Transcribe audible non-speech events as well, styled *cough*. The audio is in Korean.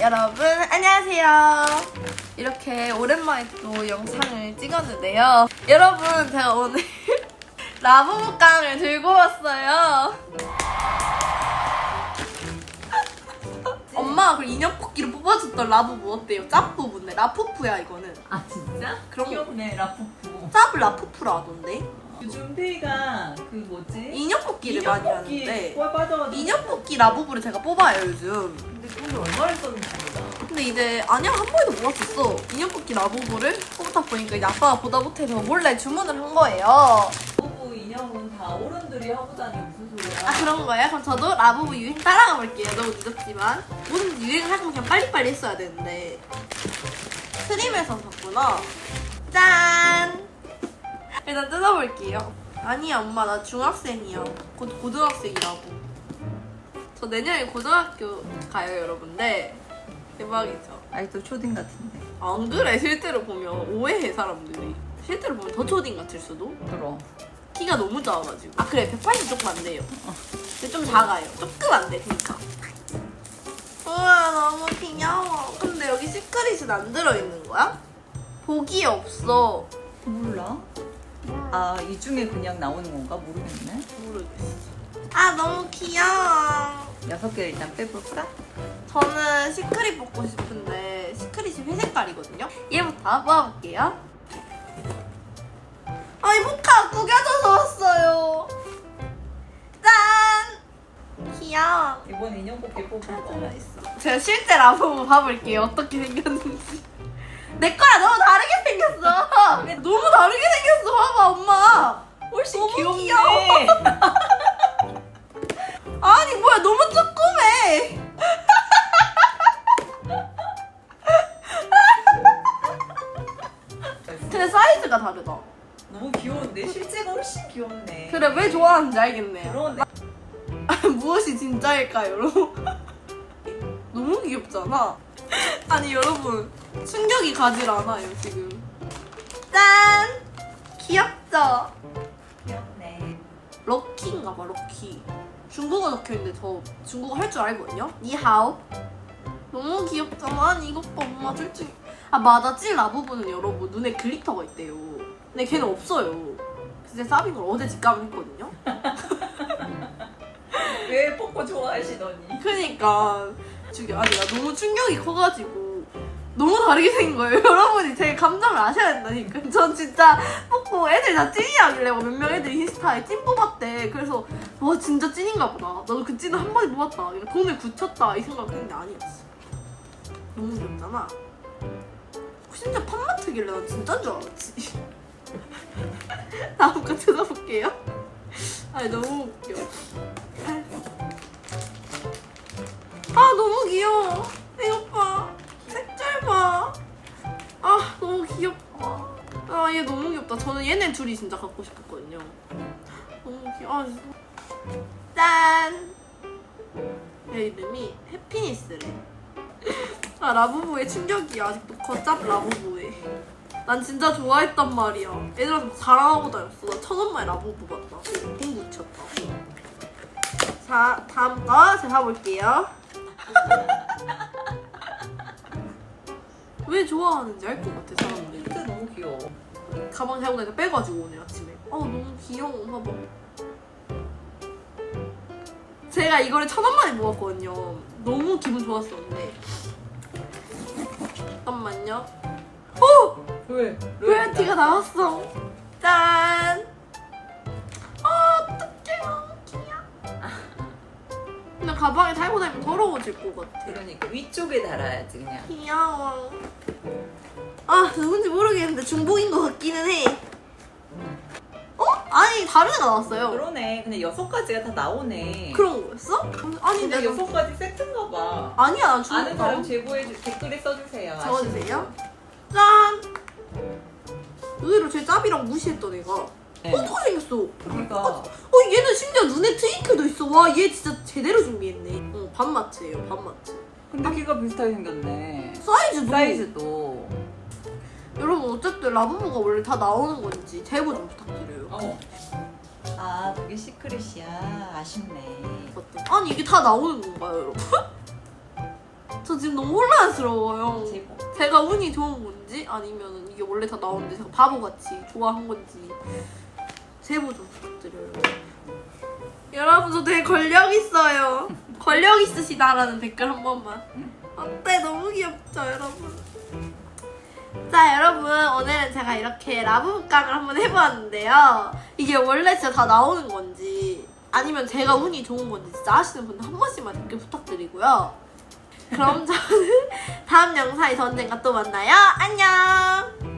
여러분 안녕하세요. 이렇게 오랜만에 또 영상을 찍었는데요. 여러분 제가 오늘 *laughs* 라부부깡을 들고 왔어요. *laughs* 엄마가 그 인형 뽑기로 뽑아줬던 라부부 어때요? 짭부부인데 라푸푸야 이거는. 아 진짜? 그럼- 귀엽네 라푸푸 짭을 라푸푸라 하던데? 요즘 페이가 그 뭐지? 인형 뽑기를 많이 하는데 꼴 빠져가지고 인형 뽑기 라부부를 제가 뽑아요 요즘. 근데 돈을 얼마를 썼는지 몰라 근데 이제 안녕 한 번에도 못 맞췄어. 인형 뽑기 라부부를 뽑다 보니까 이제 아빠가 보다 못해서 몰래 주문을 한 거예요. 부부 인형은 다 어른들이 하고 다니는 무슨 소리야 아 그런 거예요? 그럼 저도 라부부 유행 따라가 볼게요. 너무 늦었지만 모든 유행을 할 거면 그냥 빨리빨리 했어야 되는데 트림에서 샀구나. 짠. 일단 뜯어볼게요. 아니야 엄마 나 중학생이야. 곧 고등학생이라고. 저 내년에 고등학교 가요 여러분들. 대박이죠. 아직도 초딩 같은데 안 그래 실제로 보면 오해해 사람들이. 실제로 보면 더 초딩 같을 수도. 그럼 키가 너무 작아가지고. 아 그래 180 조금 안 돼요. 근데 좀 작아요. 조금 안 돼, 그니까. 우와 너무 귀여워. 근데 여기 시크릿은 안 들어있는 거야? 복이 없어. 몰라? 아 이 중에 그냥 나오는 건가? 모르겠네 모르겠어. 아 너무 귀여워. 여섯 개 일단 빼볼까? 저는 시크릿 뽑고 싶은데 시크릿이 회색깔이거든요. 얘부터 뽑아볼게요. 아 이 모카 구겨져서 왔어요. 짠. 귀여워. 이번 인형 뽑기 뽑을 거 들어있어. 제가 실제 라보고 봐볼게요. 어떻게 생겼는지. 내 거랑 너무 다르게 생겼어. 너무 다르게 생겼어. 봐봐, 엄마. 훨씬 너무 귀엽네 귀여워. *laughs* 아니, 뭐야. 너무 조그매. *laughs* 근데 사이즈가 다르다. 너무 귀여운데? 실제가 훨씬 귀엽네 그래, 왜 좋아하는지 알겠네요. 그러네 *laughs* 무엇이 진짜일까요, 여러분? 너무 귀엽잖아. 아니 여러분 충격이 가질 않아요 지금. 짠! 귀엽죠? 귀엽네 럭키인가 봐 럭키. 중국어 적혀 있는데 저 중국어 할 줄 알거든요. 니하오. 너무 귀엽잖아. 아니 이것 봐 엄마 솔직히. 아 맞아 찔 라부부는 여러분 눈에 글리터가 있대요. 근데 걔는 없어요. 그래서 사빈 걸 어제 직감을 했거든요. *laughs* 왜 뽀뽀 좋아하시더니 그니까 죽여 아니 나 너무 충격이 커가지고 너무 다르게 생긴 거예요. *laughs* 여러분이 제 감정을 아셔야 된다니까 전 진짜 뽑고 애들 다 찐이라길래 몇 명 애들 인스타에 찐 뽑았대. 그래서 와 진짜 찐인가 보다. 나도 그 찐을 한 번에 뽑았다. 돈을 굳혔다. 이 생각했는데 아니었어. 너무 귀엽잖아. 진짜 팜마트길래 난 진짜인 줄 알았지. *laughs* 다음 거 찾아볼게요. 아니 너무 웃겨. 아 너무 귀여워 아 얘 너무 귀엽다. 저는 얘네 둘이 진짜 갖고 싶었거든요. 너무 귀여워. 아. 짠. 얘 이름이 해피니스래. *laughs* 아 라부부의 충격이야 아직도 걷잡 라부부에. 난 진짜 좋아했단 말이야. 애들한테 자랑하고 다녔어. 나 천원만에 라부부 봤다. 공부 미쳤다. 자 다음 거 제가 봐볼게요. *laughs* 왜 좋아하는지 알 것 같아 사람들이 진짜 너무 귀여워 가방 사고 나니까 빼가지고 오늘 아침에. 아 너무 귀여워. 봐봐 제가 이거를 천 원만에 모았거든요. 너무 기분 좋았었는데. 잠깐만요. 어! 왜? 로열티가 나왔어. 짠! 아, 어떡해 너무 귀여워. 근데 가방에 달고 다니면 더러워질 것 같아. 그러니까 위쪽에 달아야지 그냥. 귀여워. 아 누군지 모르겠는데 중복인 것 같기는 해. 어? 아니 다른 애가 나왔어요. 그러네 근데 여섯 가지가 다 나오네 그런 거였어? 아니 근데 내가 여섯 가지 세트인가 봐 아니야 난 아는 중복 사람 제보해 주 댓글에 써주세요 적어주세요. 짠. 의외로 제 짭이랑 무시했던 애가 네. 어떻게 생겼어? 그러니까 어 얘는 심지어 눈에 트윙클도 있어. 와 얘 진짜 제대로 준비했네. 어 반마트예요 반마트. 근데 키가 비슷하게 생겼네 사이즈도 사이즈도 여러분 어쨌든 라부부가 원래 다 나오는 건지 제보 좀 부탁드려요. 어. 아 그게 시크릿이야 아쉽네 어때? 아니 이게 다 나오는 건가요, 여러분? *laughs* 저 지금 너무 혼란스러워요. 제발. 제가 운이 좋은 건지 아니면 이게 원래 다 나오는데 제가 바보같이 좋아한 건지 제보 좀 부탁드려요. 여러분 저 되게 권력 있어요. *laughs* 권력 있으시다라는 댓글 한 번만. 어때? 너무 귀엽죠 여러분? 자 여러분 오늘은 제가 이렇게 라브북강을 한번 해보았는데요. 이게 원래 진짜 다 나오는 건지 아니면 제가 운이 좋은 건지 진짜 아시는 분들 한 번씩만 댓글 부탁드리고요. 그럼 저는 *laughs* 다음 영상에서 언젠가 또 만나요. 안녕!